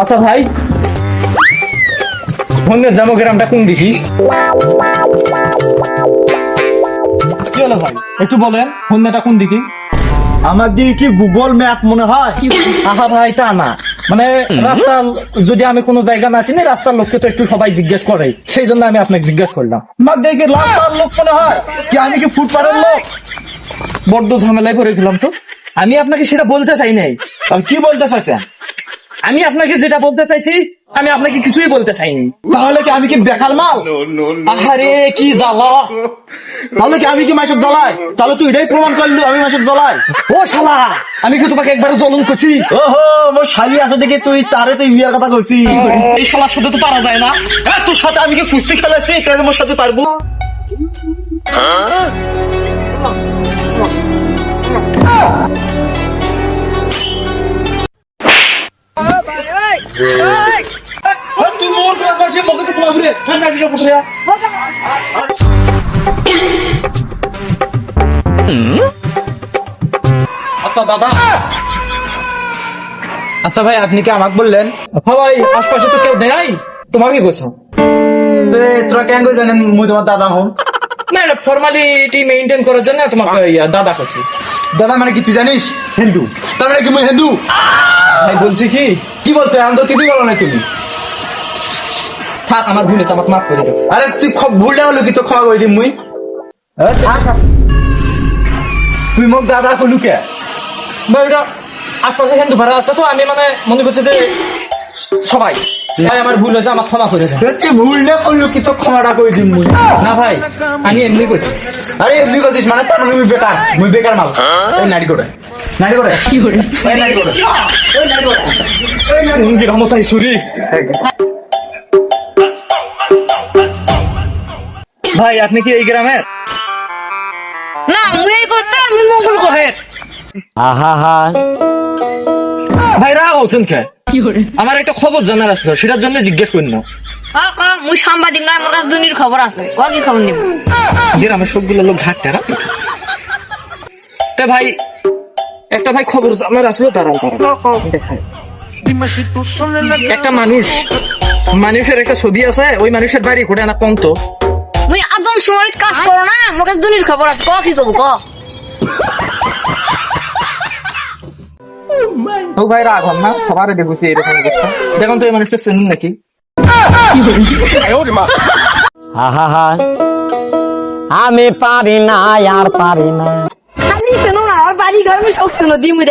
আচ্ছা ভাই মন্দির যাব গ্রামটা কোন দিকে? কি হলো ভাই? একটু বলেন সন্ধ্যাটা কোন দিকে? আমার দিকে কি গুগল ম্যাপ মনে হয়? আহা ভাই তা না। মানে রাস্তা যদি আমি কোনো জায়গা না চিনি রাস্তার লোককে তো একটু সবাই জিজ্ঞেস করে। সেই জন্য আমি আপনাকে জিজ্ঞেস করলাম। আমার দিকে রাস্তার লোক মনে হয়? কি আমি কি ফুটপাথের লোক? বড্ড ঝামেলায় পড়ে গেলাম তো। আমি আপনাকে সেটা বলতে চাই নাই। আমি কি বলতে চাইছেন? আমি আপনাকে যেটা বলতে চাইছি আমি আপনাকে কিছুই বলতে চাইনি তাহলে কি আমি কি বেকার মাল আহারে কি জ্বালা তাহলে কি আমি কি মাসের জ্বলাই তাহলে তুই এটাই প্রমাণ করলু আমি মাসের জ্বলাই ও শালা আমি কি তোমাকে একবার জ্বলন করছি ওহো মোর শালি আছে দেখে তুই তারে তুই বিয়ার কথা কইছি এই শালার সাথে তো পারা যায় না হ্যাঁ তোর সাথে আমি কি কুস্তি খেলাছি তাহলে মোর সাথে পারব তুই ক্লাস মাসে মগে তো পাবি রে হ্যাঁ না আচ্ছা দাদা। আচ্ছা ভাই আপনি কি আমাকে বললেন? হ্যাঁ ভাই আশপাশে তো কেউ দেয় তোমাকে গোছো তোরা কেন জানেন মুই তোমার দাদা হন না এটা ফর্মালিটি মেইনটেইন করার জন্য তোমাকে দাদা করছি দাদা মানে কি তুই জানিস? হিন্দু। তার মানে কি মুই হিন্দু? ভাই বলছি কি? কি বলছো? আমি তো কিছুই বলো না তুমি। থাক আমার ভুল হয়েছে আমাকে মাফ করে দাও আরে তুই খুব ভুলটা হলো কি তো ক্ষমা করে দিম মুই। তুই মোক দাদা কলু কে ভাই আশপাশে হিন্দু ভাড়া আছে তো আমি মানে মনে করছি যে সবাই ভাই আমার ভুল হয়েছে আমার ক্ষমা করে দাও এ, তুই ভুলটা করলু কি তো ক্ষমাটা করে দিম মুই না ভাই আমি এমনি করছি আরে এমনি করছিস মানে তার মানে মুই বেকার মুই বেকার মাল এই নারী করে নারী করে কি করে এই নারী করে এই নারী করে এই নারী মুঙ্গি রহমতাই ভাই আপনি কি এই গ্রামের? না মুই এই করতে আর মুই মঙ্গল করে ভাই রাগ হচ্ছেন কে? আমার একটা খবর জানার আছে সেটার জন্য জিজ্ঞেস করি না। মুই সাংবাদিক নয় আমার কাছে দুনির খবর আছে। ক কি খবর নিব? গ্রামের সবগুলো লোক ঘাটতে না? তা ভাই একটা ভাই খবর আমার আসলো তারা একটা মানুষ। মানুষের একটা ছবি আছে ওই মানুষের বাড়ি ঘুরে না কম তো মুই আদম সময় কাজ করো না আমার কাছে দুনির খবর আছে ক কি ক। ও ভাই রাগ হন না? সবার দেখুছি এরকম অবস্থা দেখুন তো এই মানুষটা শুনুন নাকি? আহা আমি পারি না আর পারি না। খালি শোনো না আর বাড়ি ঘর মুই শোক শোনো দি মুই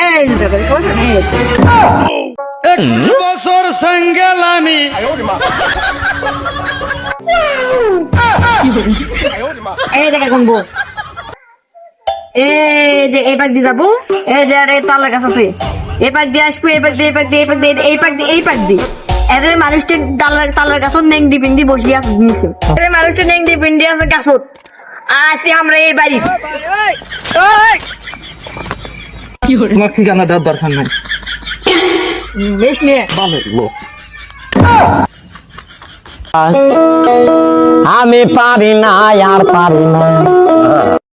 দেখাওছো এই যে দেখো, দেখো, এই যে। এই দেখ এখন বস। এই যে এই পাক দিয়ে যাব। এই যে আরে তালা গাছ আছে। এই পাক দিয়ে আসব এই পাক দিয়ে এই পাক দিয়ে এই পাক দিয়ে এই পাক দিয়ে এই পাক দিয়ে। এদের মানুষটা তালার তালার গাছত নেং দি বসিয়ে আছে নিচে। এদের মানুষটা নেং দি আছে গাছত। আছি আমরা এই বাড়ি তোমার ঠিকানা দেওয়ার দরকার নাই। বেশ নিয়ে ভালো লোক আমি পারি না আর পারি না।